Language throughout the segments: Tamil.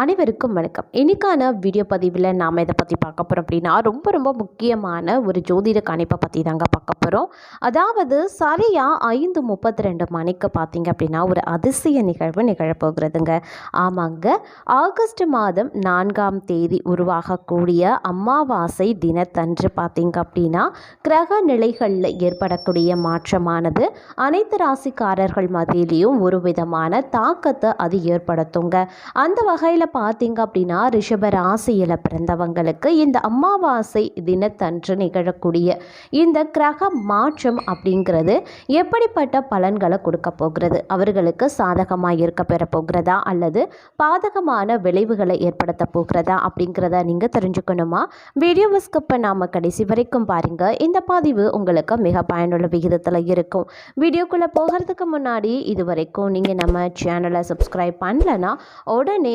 அனைவருக்கும் வணக்கம். இன்றைக்கான வீடியோ பதிவில் நாம் இதை பற்றி பார்க்க போகிறோம் அப்படின்னா ரொம்ப ரொம்ப முக்கியமான ஒரு ஜோதிட கணிப்பை பற்றி தாங்க பார்க்க போகிறோம் அதாவது சரியாக ஐந்து முப்பத்தி ரெண்டு மணிக்கு பார்த்தீங்க அப்படின்னா ஒரு அதிசய நிகழ்வு நிகழப்போகிறதுங்க. ஆமாங்க. ஆகஸ்ட் மாதம் நான்காம் தேதி உருவாகக்கூடிய அமாவாசை தினத்தன்று பார்த்தீங்க அப்படின்னா கிரக நிலைகளில் ஏற்படக்கூடிய மாற்றமானது. அனைத்து ராசிக்காரர்கள் மத்தியிலையும் ஒரு விதமான தாக்கத்தை அது ஏற்படுத்துங்க. அந்த வகையில் பார்த்தீங்க அப்படின்னா ரிஷப ராசியில் பிறந்தவங்களுக்கு இந்த அமாவாசை தினத்தன்று நிகழக்கூடிய இந்த கிரக மாற்றம் அப்படிங்கிறது எப்படிப்பட்ட பலன்களை கொடுக்க போகிறது? அவர்களுக்கு சாதகமாக இருக்க பெற போகிறதா? அல்லது பாதகமான விளைவுகளை ஏற்படுத்த போகிறதா? அப்படிங்கிறத நீங்கள் தெரிஞ்சுக்கணுமா? வீடியோவை ஸ்கிப் பண்ணாமல் கடைசி வரைக்கும் பாருங்கள் இந்த பதிவு உங்களுக்கு மிக பயனுள்ள விகிதத்தில் இருக்கும். வீடியோக்குள்ளே போகிறதுக்கு முன்னாடி இது வரைக்கும் நீங்கள் நம்ம சேனலை சப்ஸ்கிரைப் பண்ணலன்னா உடனே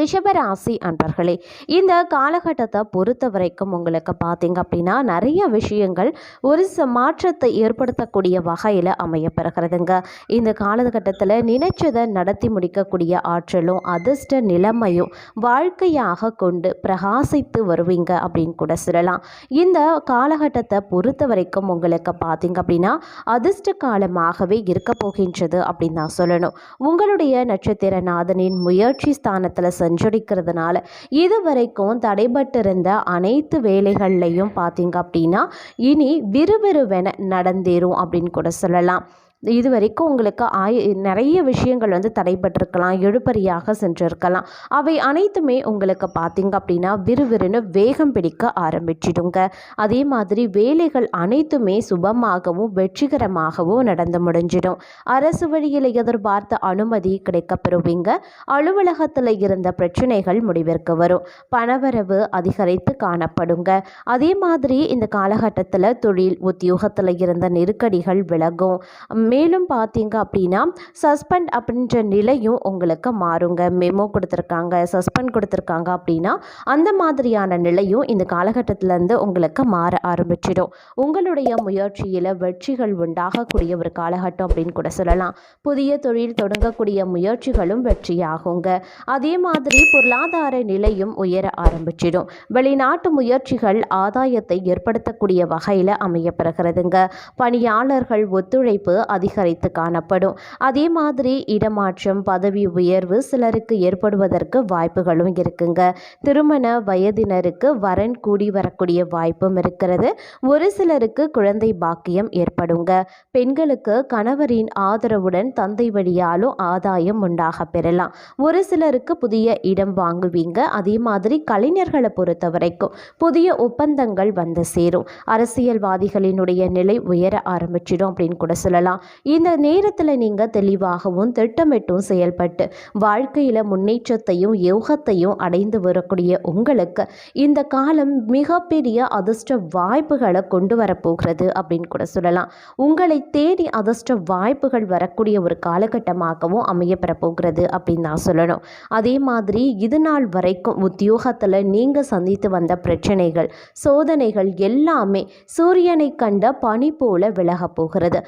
ரிஷபராசி அன்பர்களே இந்த காலகட்டத்தை பொறுத்த வரைக்கும் உங்களுக்கு பார்த்தீங்க அப்படின்னா நிறைய விஷயங்கள் ஒரு ச மாற்றத்தை ஏற்படுத்தக்கூடிய வகையில் அமையப்பெறுகிறதுங்க இந்த காலகட்டத்தில் நினைச்சதை நடத்தி முடிக்கக்கூடிய ஆற்றலும் அதிர்ஷ்ட நிலைமையும் வாழ்க்கையாக கொண்டு பிரகாசித்து வருவீங்க அப்படின்னு கூட சொல்லலாம். இந்த காலகட்டத்தை பொறுத்த வரைக்கும் உங்களுக்கு பார்த்தீங்க அப்படின்னா அதிர்ஷ்ட காலமாகவே இருக்க போகின்றது அப்படின்னு நான் சொல்லணும். உங்களுடைய நட்சத்திர நாதனின் முயற்சி ஸ்தானத்தில் சென்றடிக்கிறதுனால இதுவரைக்கும் தடைபட்டிருந்த அனைத்து வேலைகள்லையும் பார்த்தீங்க அப்படின்னா இனி விறுவிறுவென நடந்தேறும் அப்படின்னு கூட சொல்லலாம். இது வரைக்கும் உங்களுக்கு ஆய நிறைய விஷயங்கள் வந்து தடைபட்டிருக்கலாம் எழுப்பறியாக சென்றிருக்கலாம். அவை அனைத்துமே உங்களுக்கு பார்த்தீங்க அப்படின்னா விறுவிறுன்னு வேகம் பிடிக்க ஆரம்பிச்சிடுங்க. அதே மாதிரி வேலைகள் அனைத்துமே சுபமாகவும் வெற்றிகரமாகவும் நடந்து முடிஞ்சிடும். அரசு வழியில் எதிர்பார்த்த அனுமதி கிடைக்கப்பெறுவீங்க. அலுவலகத்தில் இருந்த பிரச்சனைகள் முடிவிற்கு வரும். பணவரவு அதிகரித்து காணப்படுங்க. அதே மாதிரி இந்த காலகட்டத்தில் தொழில் உத்தியோகத்தில் இருந்த நெருக்கடிகள் விலகும். மேலும் பார்த்தீங்க அப்படின்னா சஸ்பெண்ட் அப்படின்ற நிலையும் உங்களுக்கு மாறுங்க. மெமோ கொடுத்துருக்காங்க சஸ்பெண்ட் கொடுத்துருக்காங்க அப்படின்னா அந்த மாதிரியான நிலையும் இந்த காலகட்டத்திலேருந்து உங்களுக்கு மாற ஆரம்பிச்சிடும். உங்களுடைய முயற்சியில் வெற்றிகள் உண்டாகக்கூடிய ஒரு காலகட்டம் அப்படின்னு கூட சொல்லலாம். புதிய தொழில் தொடங்கக்கூடிய முயற்சிகளும் வெற்றியாகுங்க. அதே மாதிரி பொருளாதார நிலையும் உயர ஆரம்பிச்சிடும். வெளிநாட்டு முயற்சிகள் ஆதாயத்தை ஏற்படுத்தக்கூடிய வகையில் அமையப்பெறுகிறதுங்க பணியாளர்கள் ஒத்துழைப்பு அதிகரித்து காணப்படும். அதே மாதிரி இடமாற்றம் பதவி உயர்வு சிலருக்கு ஏற்படுவதற்கு வாய்ப்புகளும் இருக்குங்க. திருமண வயதினருக்கு வரன் கூடி வரக்கூடிய வாய்ப்பும் இருக்கிறது. ஒரு சிலருக்கு குழந்தை பாக்கியம் ஏற்படுங்க. பெண்களுக்கு கணவரின் ஆதரவுடன் தந்தை வழியாலும் ஆதாயம் உண்டாக பெறலாம். ஒரு சிலருக்கு புதிய இடம் வாங்குவீங்க. அதே மாதிரி கலைஞர்களை பொறுத்த வரைக்கும் புதிய ஒப்பந்தங்கள் வந்து சேரும். அரசியல்வாதிகளினுடைய நிலை உயர ஆரம்பிச்சிடும் அப்படின்னு கூட சொல்லலாம். இந்த நேரத்தில் நீங்கள் தெளிவாகவும் திட்டமிட்டும் செயல்பட்டு வாழ்க்கையில் முன்னேற்றத்தையும் யோகத்தையும் அடைந்து வரக்கூடிய உங்களுக்கு இந்த காலம் மிகப்பெரிய அதிர்ஷ்ட வாய்ப்புகளை கொண்டு வரப்போகிறது அப்படின்னு கூட சொல்லலாம். உங்களை தேடி அதிர்ஷ்ட வாய்ப்புகள் வரக்கூடிய ஒரு காலகட்டமாகவும் அமையப்பெற போகிறது அப்படின்னு நான் சொல்லணும். அதே மாதிரி இது நாள் வரைக்கும் உத்தியோகத்தில் நீங்கள் சந்தித்து வந்த பிரச்சனைகள் சோதனைகள் எல்லாமே சூரியனை கண்ட பனி போல விலகப் போகிறது.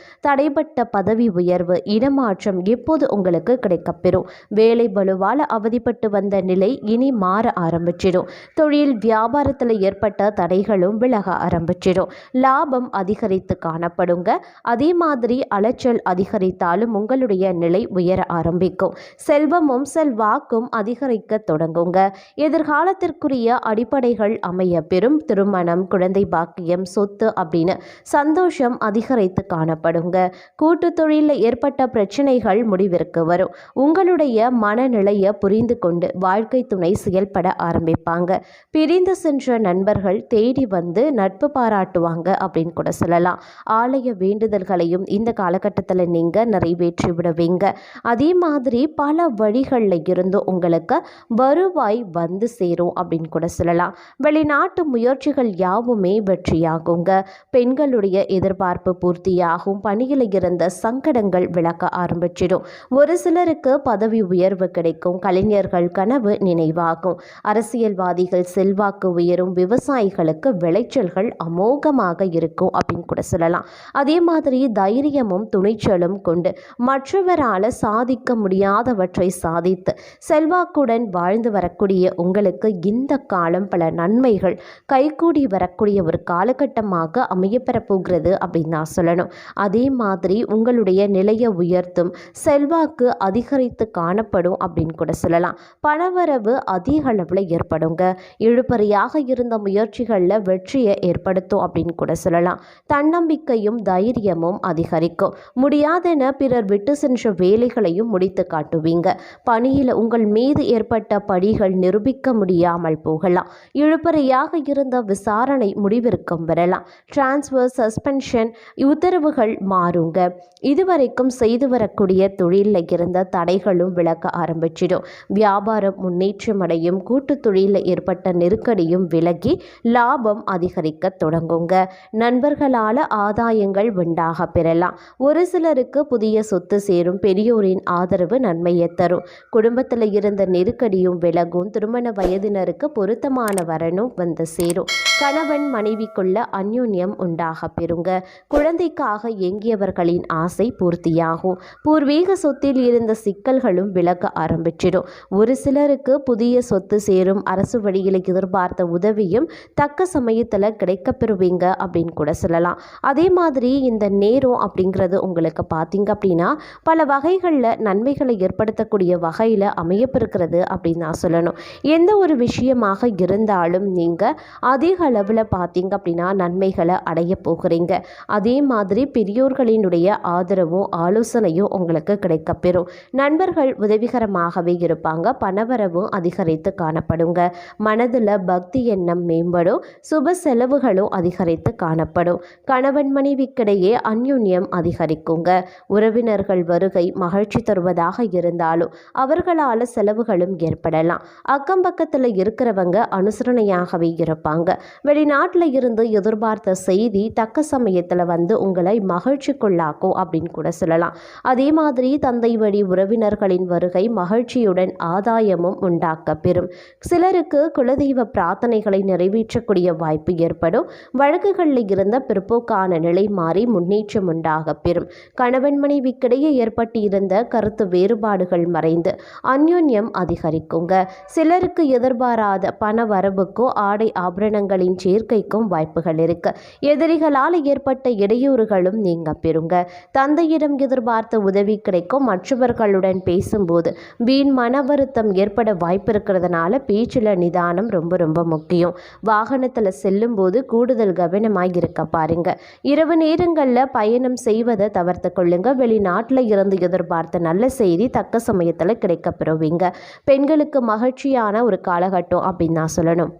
தனிப்பட்ட பதவி உயர்வு இடமாற்றம் எப்போது உங்களுக்கு கிடைக்கப்பெறும்? வேலை பலுவால் அவதிப்பட்டு வந்த நிலை இனி மாற ஆரம்பிச்சிடும். தொழில் வியாபாரத்தில் ஏற்பட்ட தடைகளும் விலக ஆரம்பிச்சிடும். லாபம் அதிகரித்து காணப்படுங்க. அதே மாதிரி அலைச்சல் அதிகரித்தாலும் உங்களுடைய நிலை உயர ஆரம்பிக்கும். செல்வமும் செல்வாக்கும் அதிகரிக்க தொடங்குங்க. எதிர்காலத்திற்குரிய அடிப்படைகள் அமைய பெறும். திருமணம் குழந்தை பாக்கியம் சொத்து அப்படின்னு சந்தோஷம் அதிகரித்து காணப்படுங்க. கூட்டு தொழிலில் ஏற்பட்ட பிரச்சனைகள் முடிவிற்கு வரும். உங்களுடைய மனநிலையை புரிந்து கொண்டு வாழ்க்கை துணை செயல்பட ஆரம்பிப்பாங்க. பிரிந்து சென்ற நண்பர்கள் தேடி வந்து நட்பு பாராட்டுவாங்க அப்படின்னு கூட சொல்லலாம். ஆலய வேண்டுதல்களையும் இந்த காலகட்டத்தில் நீங்கள் நிறைவேற்றி விடுவீங்க அதே மாதிரி பல வழிகளில் இருந்து உங்களுக்கு வருவாய் வந்து சேரும் அப்படின்னு கூட சொல்லலாம். வெளிநாட்டு முயற்சிகள் யாவுமே வெற்றியாகுங்க. பெண்களுடைய எதிர்பார்ப்பு பூர்த்தியாகும். பணியில் இருந்து இருந்த சங்கடங்கள் விளக்க ஆரம்பிச்சிடும். ஒரு சிலருக்கு பதவி உயர்வு கிடைக்கும். கலைஞர்கள் கனவு நினைவாகும். அரசியல்வாதிகள் செல்வாக்கு உயரும். விவசாயிகளுக்கு விளைச்சல்கள் அமோகமாக இருக்கும் அப்படின்னு கூட சொல்லலாம். அதே மாதிரி தைரியமும் துணிச்சலும் கொண்டு மற்றவரால் சாதிக்க முடியாதவற்றை சாதித்து செல்வாக்குடன் வாழ்ந்து வரக்கூடிய உங்களுக்கு இந்த காலம் பல நன்மைகள். கைகூடி வரக்கூடிய ஒரு காலகட்டமாக அமையப்பெறப் போகிறது அப்படின்னு நான் சொல்லணும். அதே மாதிரி உங்களுடைய நிலையை உயர்த்தும் செல்வாக்கு அதிகரித்து காணப்படும் அப்படின்னு கூட சொல்லலாம். பணவரவு அதிக அளவில் ஏற்படுங்க. இழுபறியாக இருந்த முயற்சிகளில் வெற்றியை ஏற்படுத்தும் அப்படின்னு கூட சொல்லலாம். தன்னம்பிக்கையும் தைரியமும் அதிகரிக்கும். முடியாதென பிறர் விட்டு சென்ற வேலைகளையும் முடித்து காட்டுவீங்க. பணியில் உங்கள் மீது ஏற்பட்ட படிகள் நிரூபிக்க முடியாமல் போகலாம். இழுபறியாக இருந்த விசாரணை முடிவிற்கும் வரலாம். டிரான்ஸ்ஃபர் சஸ்பென்ஷன் உத்தரவுகள் மாறுங்க. இதுவரைக்கும் செய்து வரக்கூடிய தொழிலில் இருந்த தடைகளும் விளக்க ஆரம்பிச்சிடும். வியாபாரம் முன்னேற்றம் அடையும் கூட்டு தொழிலில் ஏற்பட்ட நெருக்கடியும் விலகி லாபம் அதிகரிக்க தொடங்குங்க. நண்பர்களால் ஆதாயங்கள் உண்டாக பெறலாம். ஒரு சிலருக்கு புதிய சொத்து சேரும் பெரியோரின் ஆதரவு நன்மையை தரும். குடும்பத்தில் இருந்த நெருக்கடியும் விலகும் திருமண வயதினருக்கு பொருத்தமான வரனும் வந்து சேரும். கணவன் மனைவிக்குள்ள அந்யோன்யம் உண்டாக பெறுங்க. குழந்தைக்காக ஏங்கியவர்களின் ஆசை பூர்த்தியாகும். பூர்வீக சொத்தில் இருந்த சிக்கல்களும் விலக ஆரம்பிச்சிடும். ஒரு சிலருக்கு புதிய சொத்து சேரும் அரசு வழியில் எதிர்பார்த்த உதவியும் தக்க சமயத்தில் கிடைக்கப்பெறுவீங்க அப்படின்னு கூட சொல்லலாம். அதே மாதிரி இந்த நேரம் அப்படிங்கிறது உங்களுக்கு பார்த்தீங்க அப்படின்னா பல வகைகளில் நன்மைகளை ஏற்படுத்தக்கூடிய வகையில் அமையப்பிருக்கிறது அப்படின்னு நான் சொல்லணும். எந்த ஒரு விஷயமாக இருந்தாலும் நீங்கள் அதிக அளவில் பார்த்தீங்க அப்படின்னா நன்மைகளை அடைய போகிறீங்க. அதே மாதிரி பெரியோர்களினுடைய ஆதரவும் ஆலோசனையும் உங்களுக்கு கிடைக்கப்பெறும். நண்பர்கள் உதவிகரமாகவே இருப்பாங்க. பணவரவும் அதிகரித்து காணப்படுங்க. மனதில் பக்தி எண்ணம் மேம்படும். சுப செலவுகளும் அதிகரித்து காணப்படும். கணவன் மனைவிக்கிடையே அந்யுன்யம் அதிகரிக்குங்க. உறவினர்கள் வருகை மகிழ்ச்சி தருவதாக இருந்தாலும் அவர்களால் செலவுகளும் ஏற்படலாம். அக்கம் பக்கத்தில் இருக்கிறவங்க அனுசரணையாகவே இருப்பாங்க. வெளிநாட்டில் இருந்து எதிர்பார்த்த செய்தி தக்க சமயத்தில் வந்து உங்களை மகிழ்ச்சிக்குள்ளாக்கும் அப்படின்னு கூட சொல்லலாம். அதே மாதிரி தந்தை வழி உறவினர்களின் வருகை மகிழ்ச்சியுடன் ஆதாயமும் உண்டாக்க பெறும் சிலருக்கு குலதெய்வ பிரார்த்தனைகளை நிறைவேற்றக்கூடிய வாய்ப்பு ஏற்படும். வழக்குகளில் இருந்த பிற்போக்கான நிலை மாறி முன்னேற்றம் உண்டாக பெறும் கணவன் மனைவிக்கிடையே ஏற்பட்டிருந்த கருத்து வேறுபாடுகள் மறைந்து அந்யோன்யம் அதிகரிக்குங்க. சிலருக்கு எதிர்பாராத பண வரவுக்கோ ஆடை ஆபரணங்களின் சேர்க்கைக்கும் வாய்ப்புகள் இருக்கு. எதிரிகளால் ஏற்பட்ட இடையூறுகளும் நீங்க பெறுங்க. தந்தையிடம் எதிர்பார்த்த உதவி கிடைக்கும். மற்றவர்களுடன் பேசும்போது வீண் மன வருத்தம் ஏற்பட வாய்ப்பு இருக்கிறதுனால பேச்சில் நிதானம் ரொம்ப ரொம்ப முக்கியம். வாகனத்தில் செல்லும்போது கூடுதல் கவனமாக இருக்க பாருங்க. இரவு நேரங்களில் பயணம் செய்வதை தவிர்த்து கொள்ளுங்க. வெளிநாட்டில் இருந்து எதிர்பார்த்த நல்ல செய்தி தக்க சமயத்தில் கிடைக்கப்பெறுவீங்க பெண்களுக்கு மகிழ்ச்சியான ஒரு காலகட்டம் அப்படின்னு நான் சொல்லணும்.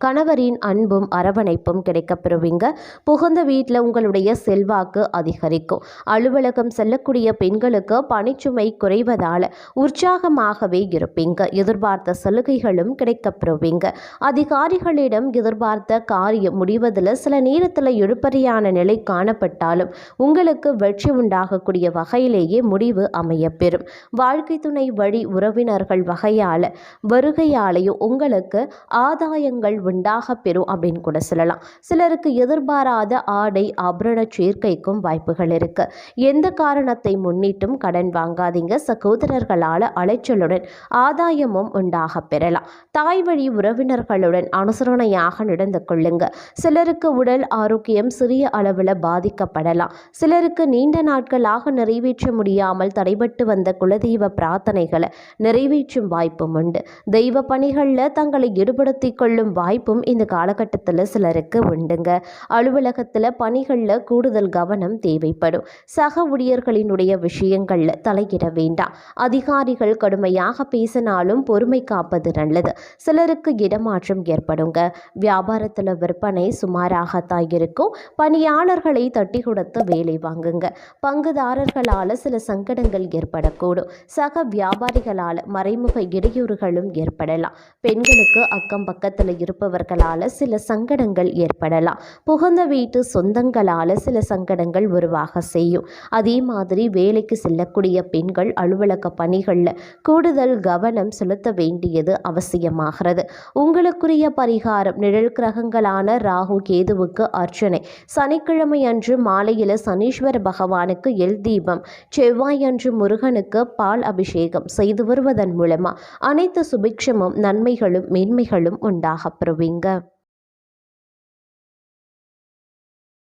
கணவரின் அன்பும் அரவணைப்பும் கிடைக்கப்பெறுவீங்க. புகுந்த வீட்டில் உங்களுடைய செல்வாக்கு அதிகரிக்கும். அலுவலகம் செல்லக்கூடிய பெண்களுக்கு பணிச்சுமை குறைவதால் உற்சாகமாகவே இருப்பீங்க. எதிர்பார்த்த சலுகைகளும் கிடைக்கப்பெறுவீங்க. அதிகாரிகளிடம் எதிர்பார்த்த காரியம் முடிவதில் சில நேரத்தில் எழுப்பறியான நிலை காணப்பட்டாலும் உங்களுக்கு வெற்றி உண்டாகக்கூடிய வகையிலேயே முடிவு அமையப்பெறும். வாழ்க்கை துணை வழி உறவினர்கள் வகையால் வருகையாலேயும் உங்களுக்கு ஆதாயங்கள் உண்டாக பெறும் அப்படின்னு கூட சொல்லலாம். சிலருக்கு எதிர்பாராத ஆடை ஆபரண சேர்க்கைக்கும் வாய்ப்புகள் இருக்கு. எந்த காரணத்தை முன்னிட்டும் கடன் வாங்காதீங்க. சகோதரர்களால் அலைச்சலுடன் ஆதாயமும் உண்டாக பெறலாம். தாய் வழி உறவினர்களுடன் அனுசரணையாக நடந்து கொள்ளுங்க. சிலருக்கு உடல் ஆரோக்கியம் சிறிய அளவில் பாதிக்கப்படலாம். சிலருக்கு நீண்ட நாட்களாக நிறைவேற்ற முடியாமல் தடைபட்டு வந்த குலதெய்வ பிரார்த்தனைகளை நிறைவேற்றும் வாய்ப்பும் உண்டு. தெய்வ பணிகளில் தங்களை ஈடுபடுத்திக் கொள்ளும் வாய்ப்பு வாய்ப்பும் இந்த காலகட்டத்தில் சிலருக்கு உண்டுங்க. அலுவலகத்தில் பணிகளில் கூடுதல் கவனம் தேவைப்படும். சக ஊழியர்களினுடைய விஷயங்களில் தலையிட வேண்டாம். அதிகாரிகள் கடுமையாக பேசினாலும் பொறுமை காப்பது நல்லது. சிலருக்கு இடமாற்றம் ஏற்படுங்க. வியாபாரத்தில் விற்பனை சுமாராகத்தான் இருக்கும். பணியாளர்களை தட்டி கொடுத்து வேலை வாங்குங்க. பங்குதாரர்களால் சில சங்கடங்கள் ஏற்படக்கூடும். சக வியாபாரிகளால் மறைமுக இடையூறுகளும் ஏற்படலாம். பெண்களுக்கு அக்கம் பக்கத்தில் இருப்ப இருப்பவர்களால் சில சங்கடங்கள் ஏற்படலாம். புகுந்த வீட்டு சொந்தங்களால் சில சங்கடங்கள் உருவாக செய்யும். அதே மாதிரி வேலைக்கு செல்லக்கூடிய பெண்கள் அலுவலக பணிகளில் கூடுதல் கவனம் செலுத்த வேண்டியது அவசியமாகிறது. உங்களுக்குரிய பரிகாரம் நிழல் கிரகங்களான ராகு கேதுவுக்கு அர்ச்சனை. சனிக்கிழமை அன்று மாலையில் சனீஸ்வர பகவானுக்கு எல் தீபம். செவ்வாய் அன்று முருகனுக்கு பால் அபிஷேகம் செய்து வருவதன் மூலமாக அனைத்து சுபிக்ஷமும் நன்மைகளும் மேன்மைகளும் உண்டாகப்பெறும் பெறுவீங்க